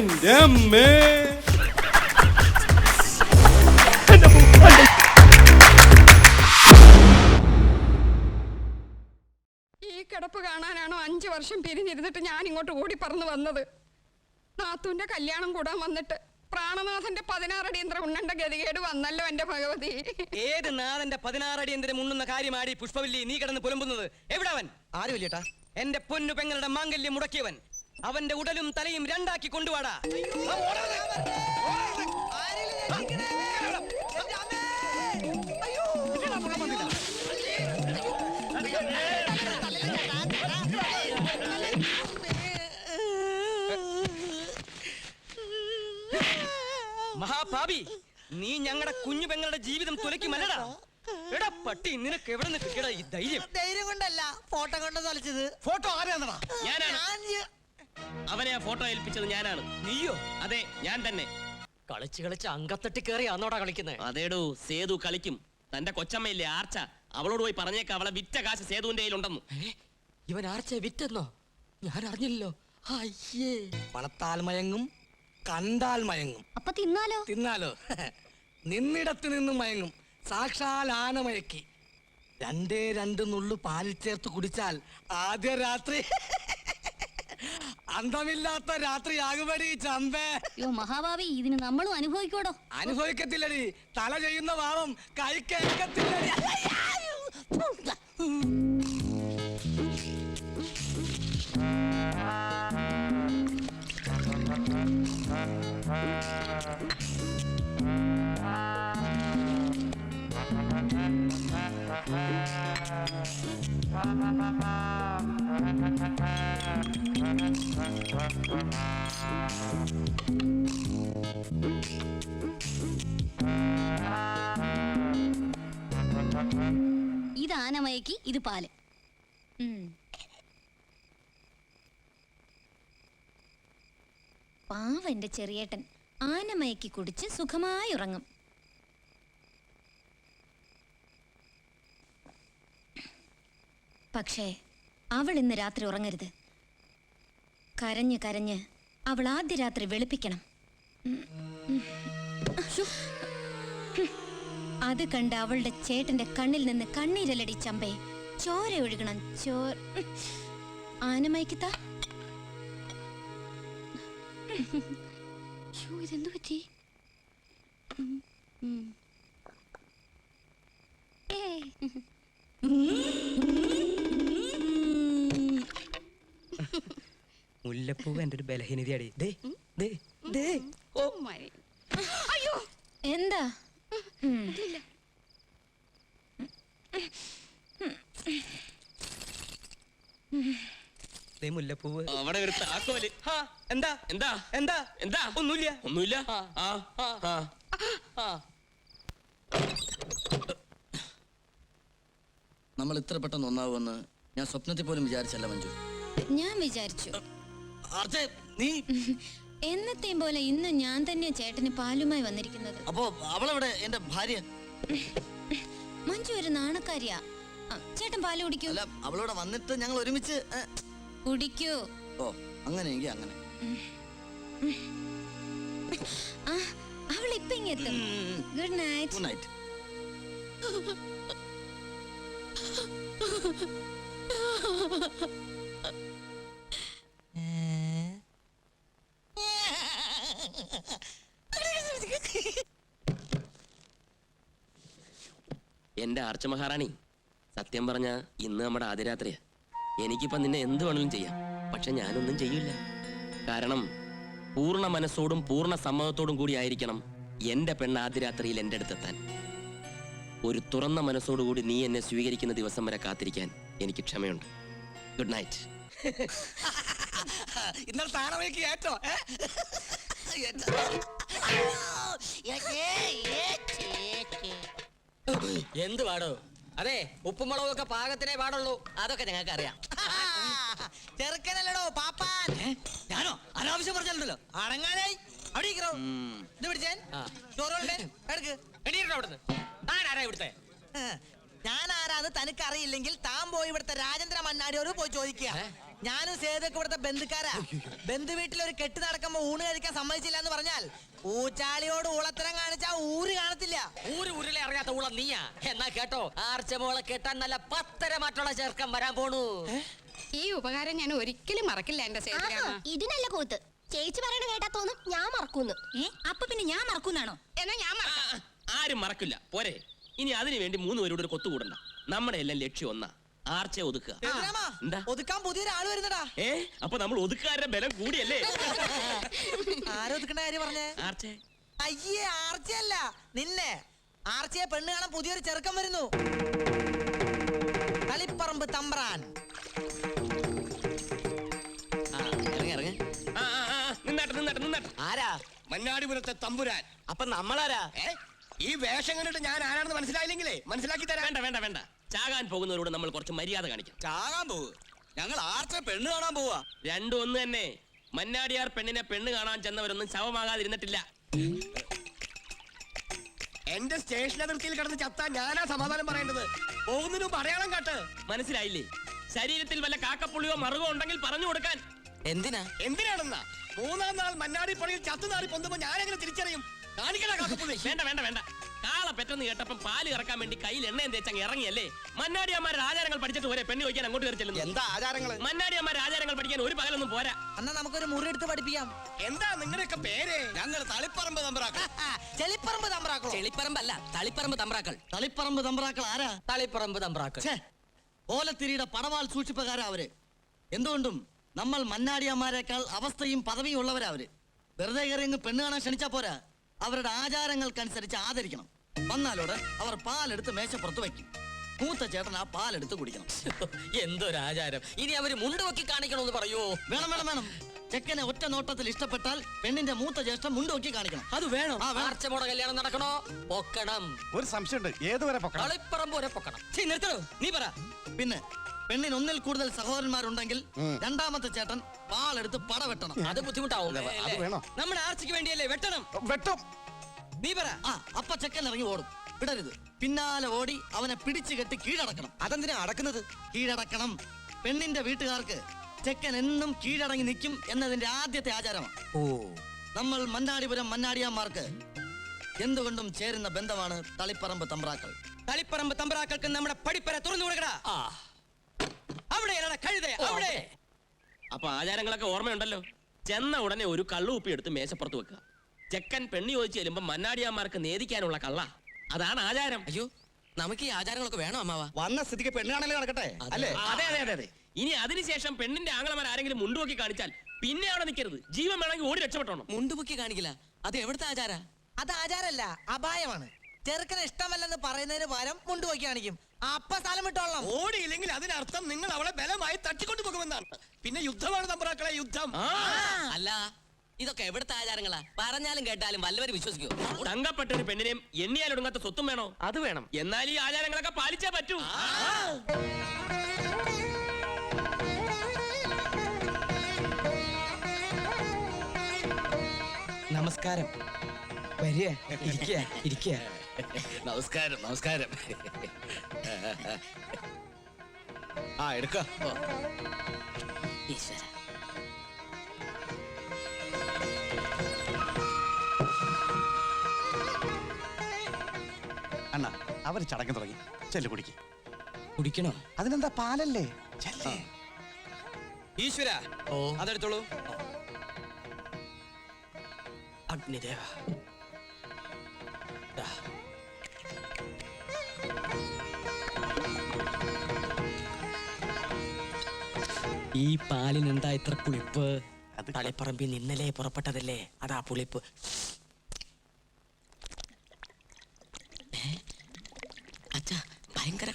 എന്റെ അമ്മേ ഈ കിടപ്പ് കാണാനാണോ അഞ്ചു വർഷം പിരിഞ്ഞിരുന്നിട്ട് ഞാൻ ഇങ്ങോട്ട് ഓടി പറന്ന് വന്നത്? നാത്തുവിന്റെ കല്യാണം കൂടാൻ വന്നിട്ട് പ്രാണനാഥന്റെ പതിനാറടിയന്തര ഉണ്ണണ്ട ഗതികേട് വന്നല്ലോ എന്റെ ഭഗവതി. ഏത് നാഥന്റെ പതിനാറടിയന്തരം ഉണ്ണുന്ന കാര്യമാടി പുഷ്പവല്ലി നീ കിടന്ന് പുലമ്പുന്നത്? എവിടെ അവൻ ആര് വലിയേട്ടാ എന്റെ പൊന്നു പെങ്ങളുടെ മാംഗല്യം മുടക്കിയവൻ. അവന്റെ ഉടലും തലയും രണ്ടാക്കി കൊണ്ടുവാടാ. മഹാഭാവി നീ ഞങ്ങളുടെ കുഞ്ഞു പെങ്ങളുടെ ജീവിതം തുലയ്ക്കുമല്ലടാ. എടാ പട്ടി നിനക്ക് എവിടെ നിന്ന് കിട്ടിയടാ ഈ ധൈര്യം? ധൈര്യം കൊണ്ടല്ല ഫോട്ടോ കൊണ്ട് തൊലച്ചത് ഫോട്ടോ ആരാന്നടാ? ഞാനാണ്. അവനെ ആ ഫോട്ടോ ഏൽപ്പിച്ചത് ഞാനാണ്. നീയോ? അതെ ഞാൻ തന്നെ. കളിച്ച് കളിച്ച് അങ്കത്തട്ടി കയറി അന്നോടാ കളിക്കുന്നത് അതേടോ സേതു കളിക്കും. തന്റെ കൊച്ചമ്മയില്ലേ ആർച്ച? അവളോട് പോയി പറഞ്ഞേക്ക അവളെ വിറ്റ കാശ് സേതുവിന്റെ കയ്യിലുണ്ടെന്ന്. ഇവൻ ആർച്ച വിറ്റെന്നോ? ഞാൻ അറിഞ്ഞില്ലല്ലോ അയ്യേ. പണത്താൽ മയങ്ങും കണ്ടാൽ മയങ്ങും അപ്പൊ തിന്നാലോ? തിന്നാലോ. നിന്നിടത്ത് നിന്നും മയങ്ങും. സാക്ഷാൽ ആന മയക്കി. രണ്ടേ രണ്ട് നുള്ളു പാലിൽ ചേർത്ത് കുടിച്ചാൽ ആദ്യ രാത്രി അന്തമില്ലാത്ത രാത്രി ആകുമടി ചമ്പേ. യോ മഹാഭാവി ഇതിന് നമ്മളും അനുഭവിക്കോടോ അനുഭവിക്കത്തില്ലടി. തല ചെയ്യുന്ന പാവം കൈ കേൾക്കത്തില്ലടി. ഇത് ആനമയക്കി ഇത് പാൽ പാവന്റെ ചെറിയേട്ടൻ ആനമയക്കി കുടിച്ച് സുഖമായി ഉറങ്ങും. പക്ഷേ അവൾ ഇന്ന് രാത്രി ഉറങ്ങരുത്. കരഞ്ഞ് കരഞ്ഞ് അവൾ ആദ്യ രാത്രി വെളുപ്പിക്കണം. അത് കണ്ട് അവളുടെ ചേട്ടന്റെ കണ്ണിൽ നിന്ന് കണ്ണീരലടി ചമ്പേ. ചോര ഒഴുകണം ചോർ ആനമയക്കിത്ത. ഇതെന്തു പറ്റി. മുല്ലപ്പൂവ് എന്റെ ഒരു ബലഹീനതയാടി. ദേ ദേ ദേ. ഓ. മൈ അയ്യോ. എന്താ? മുല്ലപ്പൂവ്. അവിടെ ഒരു താക്കോൽ. ഹാ, എന്താ? എന്താ? എന്താ? എന്താ? ഒന്നുമില്ല. ഒന്നുമില്ല? ആ ആ ആ. നമ്മൾ ഇത്ര പെട്ടെന്ന് ഒന്നാവുമെന്ന് ഞാൻ സ്വപ്നത്തിൽ പോലും വിചാരിച്ചല്ല മഞ്ജു. ഞാൻ വിചാരിച്ചു. നീ എന്നത്തെയും പോലെ ഇന്ന് ഞാൻ തന്നെയാ ചേട്ടന് പാലുമായി വന്നിരിക്കുന്നത്. അപ്പോ അവളവിടെ? എന്റെ ഭാര്യ? മഞ്ജു ഒരു നാണക്കാരിയാ. ആ, ചേട്ടൻ പാൽ കുടിക്കൂ. അല്ല അവളോടെ വന്നിട്ട് ഞങ്ങൾ ഒരുമിച്ച് ഏ, കുടിക്കൂ. ഓ അങ്ങനെയെങ്കിൽ അങ്ങനെ. ആ അവൾ ഇപ്പൊ ഇങ്ങെത്തും. ഗുഡ് നൈറ്റ് ഗുഡ് നൈറ്റ് എന്റെ ആർച്ച മഹാറാണി. സത്യം പറഞ്ഞ ഇന്ന് നമ്മുടെ ആദ്യ രാത്രിയാ. എനിക്കിപ്പോ നിന്നെ എന്ത് വേണമെങ്കിലും ചെയ്യാം. പക്ഷെ ഞാനൊന്നും ചെയ്യില്ല. കാരണം പൂർണ മനസ്സോടും പൂർണ സമ്മതത്തോടും കൂടി ആയിരിക്കണം എന്റെ പെണ്ണ് ആദ്യരാത്രിയിൽ എന്റെ അടുത്തെത്താൻ. ഒരു തുറന്ന മനസ്സോടുകൂടി നീ എന്നെ സ്വീകരിക്കുന്ന ദിവസം വരെ കാത്തിരിക്കാൻ എനിക്ക് ക്ഷമയുണ്ട്. ഗുഡ് നൈറ്റ് ഇന്നലെ താനമേക്ക് ഏറ്റോ? എന്ത് പാടോ? അതെ ഉപ്പും ഒക്കെ പാകത്തിനേ പാടുള്ളൂ. അതൊക്കെ ഞങ്ങൾക്ക് അറിയാം ചെറുക്കനല്ലടോ പാപ്പാൻ. ഞാനോ? അനാവശ്യം പറഞ്ഞല്ലോ അടങ്ങാനായി. അവിടെ ഇരിക്കണോ ഇത് പിടിച്ചേൻ ചോറോട്ടെ എടുക്ക്. അവിടുന്ന്? ആരാ ഇവിടുത്തെ? ഞാൻ ആരാന്ന് തനിക്ക് അറിയില്ലെങ്കിൽ താൻ പോയി ഇവിടുത്തെ രാജേന്ദ്ര മണ്ണാടിയോട് പോയി ചോദിക്കുക? ഞാനും സേതൊക്കെ ഇവിടുത്തെ ബന്ധുക്കാരാ. ബന്ധു വീട്ടിൽ ഒരു കെട്ട് നടക്കുമ്പോ ഊണ് കഴിക്കാൻ സമ്മതിച്ചില്ല എന്ന് പറഞ്ഞാൽ ഊച്ചാളിയോട് ഊളത്തരം കാണിച്ചാ ഊര് കാണത്തില്ല ഊര് ഉരുളെ അറിയാത്ത ഊള നീയാ. എന്നാ കേട്ടോ? ആർച്ചമോളെ കെട്ടാൻ നല്ല പത്തര മാറ്റുള്ള ചെറുക്കൻ വരാൻ പോണു. ഈ ഉപകാരം ഞാൻ ഒരിക്കലും മറക്കില്ല എന്റെ സേതുരാമ. ഇതിനല്ല കൂത്ത്. ചേച്ചി പറയണ കേട്ടാ തോന്നും ഞാൻ മറക്കുന്നു. അപ്പൊ പിന്നെ ഞാൻ മറക്കുന്നാണോ? എന്നാ ഞാൻ മറക്കാം. ആരും മറക്കില്ല. പോരെ. ഇനി അതിനു വേണ്ടി മൂന്ന് പേരോട് ഒരു കൊത്തുകൂടണ്ട. നമ്മുടെ എല്ലാം ലക്ഷ്യം ഒന്നാ. ആർച്ചെ ഒതുക്കുക? ഒതുക്കാൻ പുതിയൊരാൾ വരുന്നടാ. ഏ? അപ്പൊ നമ്മൾ ഒതുക്കാരുടെ ബലം കൂടിയല്ലേ? ആരൊതുക്കണ്ട കാര്യം പറഞ്ഞേ? ആർച്ചെ? അയ്യേ ആർച്ചയല്ല നിന്നെ. ആർച്ചയെ പെണ്ണ് കാണാൻ പുതിയൊരു ചെറുക്കം വരുന്നു. കളിപ്പറമ്പ് തമ്പ്രാൻ. ആരാ? മഞ്ഞാടിപുരത്തെ തമ്പുരാൻ. അപ്പൊ നമ്മളാരാ? ഈ വേഷം കണ്ടിട്ട് ഞാൻ ആരാണെന്ന് മനസ്സിലായില്ലെങ്കിലേ? മനസ്സിലാക്കി തരാം. വേണ്ട വേണ്ട വേണ്ട. ചാകാൻ പോകുന്നവരോട് നമ്മൾ കുറച്ച് മര്യാദ കാണിക്കാം. ചാകാൻ പോവ്? ഞങ്ങൾ ആർച്ച പെണ്ണ് കാണാൻ പോവാ? രണ്ടു ഒന്ന് തന്നെ. മന്നാടിയാർ പെണ്ണിനെ പെണ്ണ് കാണാൻ ചെന്നവരൊന്നും ശവമാകാതിരുന്നിട്ടില്ല. എന്റെ സ്റ്റേഷൻ അതിർത്തിയിൽ കിടന്ന് ചത്താ ഞാനാ സമാധാനം പറയേണ്ടത്? പോകുന്നതിന് മുമ്പ് അടയാളം കാട്ട്. മനസ്സിലായില്ലേ? ശരീരത്തിൽ വല്ല കാക്കപ്പുള്ളിയോ മറുകോ ഉണ്ടെങ്കിൽ പറഞ്ഞു കൊടുക്കാൻ. എന്തിനാ? എന്തിനാണെന്നാ? മൂന്നാം നാൾ മന്നാടി പണിയിൽ ചത്തുനാറി പൊന്തുമ്പോ ഞാനെങ്ങനെ തിരിച്ചറിയും? കാണിക്കണ കാക്കപ്പുള്ളി. വേണ്ട വേണ്ട വേണ്ട. കാള പെട്ടെന്ന് കേട്ടപ്പം പാൽ കറക്കാൻ വേണ്ടി കയ്യിൽ എണ്ണയും തേച്ചങ്ങ് ഇറങ്ങിയല്ലേ? മന്നാടിയന്മാരുടെ ആചാരങ്ങൾ പഠിച്ചിട്ട് പോരെ പെണ്ണ് ചോദിക്കാൻ അങ്ങോട്ട് കയറി ചെല്ലുന്നു. എന്താ ആചാരങ്ങൾ? മന്നാടിയന്മാരുടെ ആചാരങ്ങൾ പഠിക്കാൻ ഒരു പകലൊന്നും പോരാ. എന്നാ നമുക്കൊരു മുറി എടുത്ത് പഠിപ്പിക്കാം. എന്താ നിങ്ങളുടെയൊക്കെ പേര്? ഞങ്ങൾ തളിപ്പറമ്പ് തമ്പ്രാക്കൾ. ചെളിപ്പറമ്പ് തമ്പ്രാക്കൾ ചെളിപ്പറമ്പല്ല തളിപ്പറമ്പ് തമ്പ്രാക്കൾ. തളിപ്പറമ്പ് തമ്പ്രാക്കൾ ആരാ? തളിപ്പറമ്പ് തമ്പ്രാക്കൾ. ഛേ, ഓലത്തിരിയുടെ പടവാൾ സൂക്ഷിപ്പുകാരാ അവർ. എന്തുകൊണ്ടും നമ്മൾ മന്നാടിയന്മാരെക്കാൾ അവസ്ഥയും പദവിയും ഉള്ളവരാ അവർ. വെറുതെ കയറി അങ്ങ് പെണ്ണ് കാണാൻ ക്ഷണിച്ചാ പോരാ. അവരുടെ ആചാരങ്ങൾക്കനുസരിച്ച് ആദരിക്കണം. വന്നാലോട് അവർ പാലെടുത്ത് മേശപ്പുറത്ത് വയ്ക്കും. മൂത്ത ചേട്ടൻ ആ പാലെടുത്ത് കുടിക്കണം. എന്തൊരാചാരം. ഇനി അവർ മുണ്ട് പൊക്കി കാണിക്കണമെന്ന് പറയൂ? വേണം വേണം വേണം. ചെക്കനെ ഒറ്റ നോട്ടത്തിൽ ഇഷ്ടപ്പെട്ടാൽ പെണ്ണിന്റെ മൂത്ത ജ്യേഷ്ഠം മുണ്ടോക്കി കാണിക്കണം. അത് വേണം. ആർച്ചമോടെ കല്യാണം നടക്കണോ? പൊക്കണം. ഒരു സംശയമുണ്ട്. ഏതുവരെ പൊക്കണം? കളിപ്പറമ്പ് വരെ പൊക്കണം. നിർത്തണോ? നീ പറ. പിന്നെ പെണ്ണിന് ഒന്നിൽ കൂടുതൽ സഹോദരന്മാരുണ്ടെങ്കിൽ രണ്ടാമത്തെ ചേട്ടൻ പാലെടുത്ത് പട വെട്ടണം അത് ബുദ്ധിമുട്ടാവും നമ്മുടെ ആർച്ചയ്ക്ക് വേണ്ടിയല്ലേ വെട്ടണം? വെട്ടും. നീ പറ. ആ അപ്പ ചെക്കൻ ഇറങ്ങി ഓടും. വിടരുത്. പിന്നാലെ ഓടി അവനെ പിടിച്ചു കെട്ടി കീഴടക്കണം. അതെന്തിനാ അടക്കുന്നത്? കീഴടക്കണം. പെണ്ണിന്റെ വീട്ടുകാർക്ക് ചെക്കൻ എന്നും കീഴടങ്ങി നിൽക്കും എന്നതിന്റെ ആദ്യത്തെ ആചാരമാണ്. ഓ. നമ്മൾ മന്നാടിപുരം മന്നാടിയാന്മാർക്ക് എന്തുകൊണ്ടും ചേരുന്ന ബന്ധമാണ് തളിപ്പറമ്പ് തമ്പ്രാക്കൾ. തളിപ്പറമ്പ് തമ്പ്രാക്കൾക്ക് നമ്മുടെ പടിപ്പര തുറന്നു കൊടുക്കടാ. അവിടെ കഴുതേ അവിടെ. അപ്പൊ ആചാരങ്ങളൊക്കെ ഓർമ്മയുണ്ടല്ലോ. ചെന്ന ഉടനെ ഒരു കള്ളുപ്പി എടുത്ത് മേശപ്പുറത്ത് വെക്കുക. ചെക്കൻ പെണ്ണി ചോദിച്ചു ചെല്ലുമ്പോ മന്നാടിയാമാർക്ക് നേദിക്കാനുള്ള കള്ള. അതാണ് ആചാരം. അയ്യോ നമുക്ക് ഈ ആചാരങ്ങളൊക്കെ വേണോ അമ്മാവ? വന്ന സ്ഥിതിക്ക് പെണ്ണാണല്ലേ നടക്കട്ടെ? അല്ലേ? അതെ അതെ അതെ അതെ. ഇനി അതിനുശേഷം പെണ്ണിന്റെ ആംഗളമാർ ആരെങ്കിലും മുണ്ടുപൊക്കി കാണിച്ചാൽ പിന്നെ അവിടെ നിൽക്കരുത് ജീവൻ വേണമെങ്കിൽ ഓടി രക്ഷപ്പെട്ടോണം മുണ്ടുപൊക്കി കാണിക്കില്ല. അത് എവിടുത്തെ ആചാര? അത് ആചാരല്ല അപായമാണ്. ചെറുക്കന് ഇഷ്ടമല്ലെന്ന് പറയുന്നതിന് പകരം മുണ്ടുപൊക്കി കാണിക്കും. അപ്പ സ്ഥലം വിട്ടോളാം ഓടിയില്ലെങ്കിൽ അതിനർത്ഥം നിങ്ങൾ അവളെ ബലമായി തട്ടിക്കൊണ്ടു പോകുമെന്നാണ് പിന്നെ യുദ്ധമാണ് തമ്പ്രാക്കളെ യുദ്ധം. അല്ല ഇതൊക്കെ എവിടുത്തെ ആചാരങ്ങളാ? പറഞ്ഞാലും കേട്ടാലും വല്ലവരും വിശ്വസിക്കൂ. തങ്കപ്പെട്ട ഒരു പെണ്ണിനെയും എണ്ണിയാലൊടുങ്ങാത്ത സ്വത്തും വേണോ? അത് വേണം. എന്നാൽ ഈ ആചാരങ്ങളൊക്കെ പാലിച്ചേ പറ്റൂ. നമസ്കാരം. വരിക ഇരിക്കുക ഇരിക്കുക. നമസ്കാരം നമസ്കാരം. ആ എടുക്കാം. ഈശ്വര. അവർ ചടങ്ങ് തുടങ്ങി. ചെല്ലു കുടിക്ക്. കുടിക്കണോ? അതിനെന്താ പാലല്ലേ? ചെല്ലേ. ഈശ്വര ഓ. അതെടുത്തോളൂ. അഗ്നിദേവ. ഈ പാലിന് എന്താ ഇത്ര പുളിപ്പ്? തളിപ്പറമ്പിൽ ഇന്നലെ പുറപ്പെട്ടതല്ലേ? അതാ പുളിപ്പ്.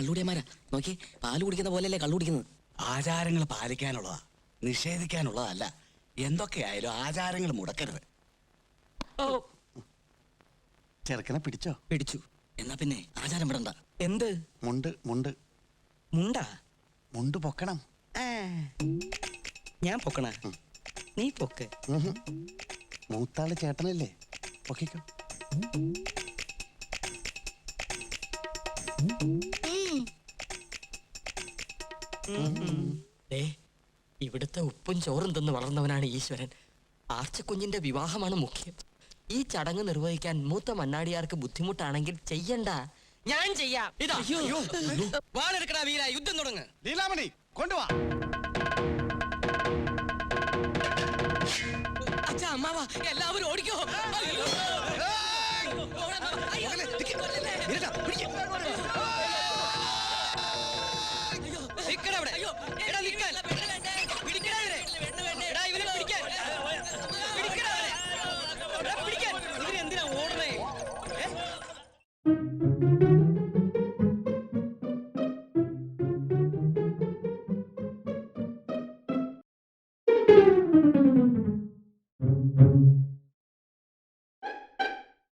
കള്ളുടിയന്മാരാ നോക്കി പാൽ കുടിക്കുന്ന പോലെയല്ലേ കള്ളു കുടിക്കുന്നത്? ആചാരങ്ങൾ പാലിക്കാനുള്ളതാ. നിഷേധിക്കാനുള്ളതല്ല. എന്തൊക്കെയായാലും ആചാരങ്ങൾ മുടക്കരുത്. ഓ. ചെറുക്കനെ പിടിച്ചോ? പിടിച്ചു. എന്നാ പിന്നെ ആചാരം വിടണ്ട. എന്ത്? മുണ്ട് മുണ്ട്. മുണ്ടാ? മുണ്ട് പൊക്കണം. ഞാൻ പൊക്കണ? നീ പൊക്ക്. ഉഹും. മൂത്താൾ ചേട്ടനല്ലേ? പൊക്കിക്കോ. ദേ ഇവിടുത്തെ ഉപ്പും ചോറും തിന്ന് വളർന്നവനാണ് ഈശ്വരൻ. ആർച്ചക്കുഞ്ഞിന്റെ വിവാഹമാണ് മുഖ്യം. ഈ ചടങ്ങ് നിർവഹിക്കാൻ മൂത്ത മണ്ണാടിയാർക്ക് ബുദ്ധിമുട്ടാണെങ്കിൽ ചെയ്യണ്ട. ഞാൻ ചെയ്യാം. ഇതാ വാളെടുക്കടാ വീര യുദ്ധം തുടങ്ങ്. ലീലാമണി കൊണ്ടുവാ. അച്ഛാ അമ്മാവ എല്ലാവരും.